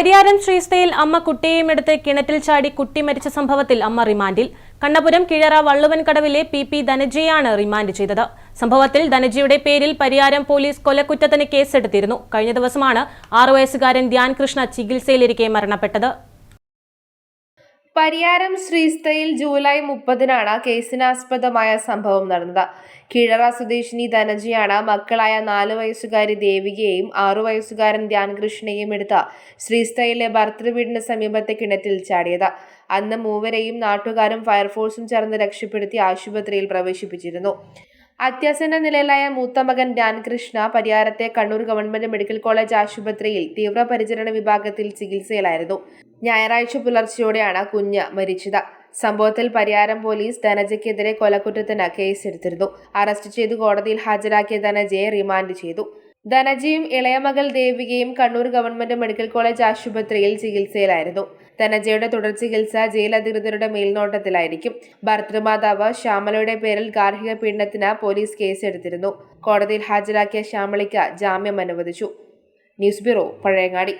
പരിയാരം ശ്രീസ്തയിൽ അമ്മ കുട്ടിയെയും എടുത്ത് കിണറ്റിൽ ചാടി കുട്ടി മരിച്ച സംഭവത്തിൽ അമ്മ റിമാൻഡിൽ. കണ്ണപുരം കിഴറ വള്ളുവൻകടവിലെ പി പി ധനജിയാണ് റിമാൻഡ് ചെയ്തത്. സംഭവത്തിൽ ധനജിയുടെ പേരിൽ പരിയാരം പോലീസ് കൊലക്കുറ്റത്തിന് കേസെടുത്തിരുന്നു. കഴിഞ്ഞ ദിവസമാണ് ആറു വയസ്സുകാരൻ ധ്യാൻ കൃഷ്ണ ചികിത്സയിലിരിക്കെ മരണപ്പെട്ടത്. പരിയാരം ശ്രീസ്തയിൽ ജൂലൈ മുപ്പതിനാണ് കേസിനാസ്പദമായ സംഭവം നടന്നത്. കിഴറ സ്വദേശിനി ധനജിയാണ് മക്കളായ നാലു വയസ്സുകാരി ദേവികയെയും ആറു വയസ്സുകാരൻ ധ്യാൻകൃഷ്ണയെയും എടുത്ത് ശ്രീസ്തയിലെ ഭർത്തൃവീടിന് സമീപത്തെ കിണറ്റിൽ ചാടിയത്. അന്ന് മൂവരെയും നാട്ടുകാരും ഫയർഫോഴ്സും ചേർന്ന് രക്ഷപ്പെടുത്തി ആശുപത്രിയിൽ പ്രവേശിപ്പിച്ചിരുന്നു. അത്യാസന്ന നിലയിലായ മൂത്ത മകൻ ധ്യാൻകൃഷ്ണ പരിയാരത്തെ കണ്ണൂർ ഗവൺമെന്റ് മെഡിക്കൽ കോളേജ് ആശുപത്രിയിൽ തീവ്രപരിചരണ വിഭാഗത്തിൽ ചികിത്സയിലായിരുന്നു. ഞായറാഴ്ച പുലർച്ചെയോടെയാണ് കുഞ്ഞ് മരിച്ചത്. സംഭവത്തിൽ പരിയാരം പോലീസ് ധനജയ്ക്കെതിരെ കൊലക്കുറ്റത്തിന് കേസെടുത്തിരുന്നു. അറസ്റ്റ് ചെയ്ത് കോടതിയിൽ ഹാജരാക്കിയ ധനജയെ റിമാൻഡ് ചെയ്തു. ധനജയും ഇളയ മകൾ ദേവികയും കണ്ണൂർ ഗവൺമെന്റ് മെഡിക്കൽ കോളേജ് ആശുപത്രിയിൽ ചികിത്സയിലായിരുന്നു. ധനജയുടെ തുടർ ചികിത്സ ജയിൽ അധികൃതരുടെ മേൽനോട്ടത്തിലായിരിക്കും. ഭർത്തൃമാതാവ് ശ്യാമളയുടെ പേരിൽ ഗാർഹിക പീഡനത്തിന് പോലീസ് കേസെടുത്തിരുന്നു. കോടതിയിൽ ഹാജരാക്കിയ ശ്യാമളയ്ക്ക് ജാമ്യം അനുവദിച്ചു. News bureau Pazhayangadi.